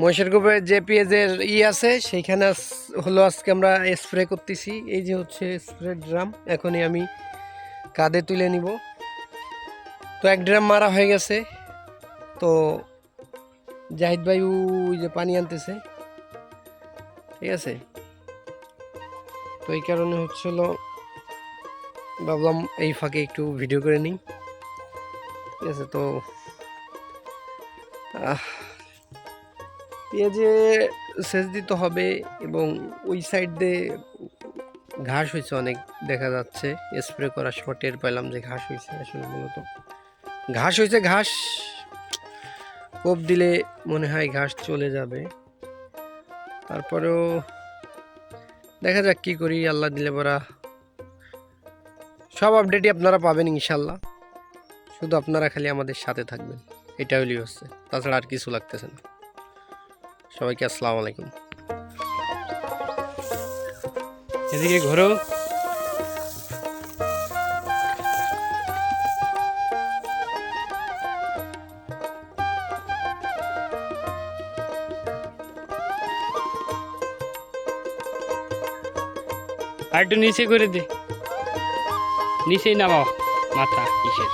মহিষের গোবরের যে পেঁয়াজের ই আছে সেইখানে হলো আজকে আমরা স্প্রে করতেছি। এই যে হচ্ছে স্প্রে ড্রাম এখনই আমি কাঁধে তুলে নিব। তো এক ড্রাম মারা হয়ে গেছে। তো জাহিদ ভাই ওই যে পানি আনতেছে। ঠিক আছে? তো এই কারণে হচ্ছিল ভাবলাম এই ফাঁকে একটু ভিডিও করে নিই। ঠিক আছে তো আহ, পেঁয়াজে সেচ দিতে হবে এবং ওই সাইড দিয়ে ঘাস হয়েছে অনেক, দেখা যাচ্ছে। স্প্রে করার সময় টের পেলাম যে ঘাস হয়েছে আসলে মূলত। ঘাস হয়েছে, ঘাস কোপ দিলে মনে হয় ঘাস চলে যাবে। তারপরেও দেখা যাক কি করি, আল্লাহ দিলে পরা সব আপডেটই আপনারা পাবেন ইনশাল্লাহ শুধু আপনারা খালি আমাদের সাথে থাকবেন। এটা হলেই হচ্ছে। তাছাড়া আর কিছু লাগতেছে না। সবাইকে আসসালামু আলাইকুম। এদিকে ঘোরো। আর একটু নিচে করে দে। নিচেই নামাও মাথা কিসের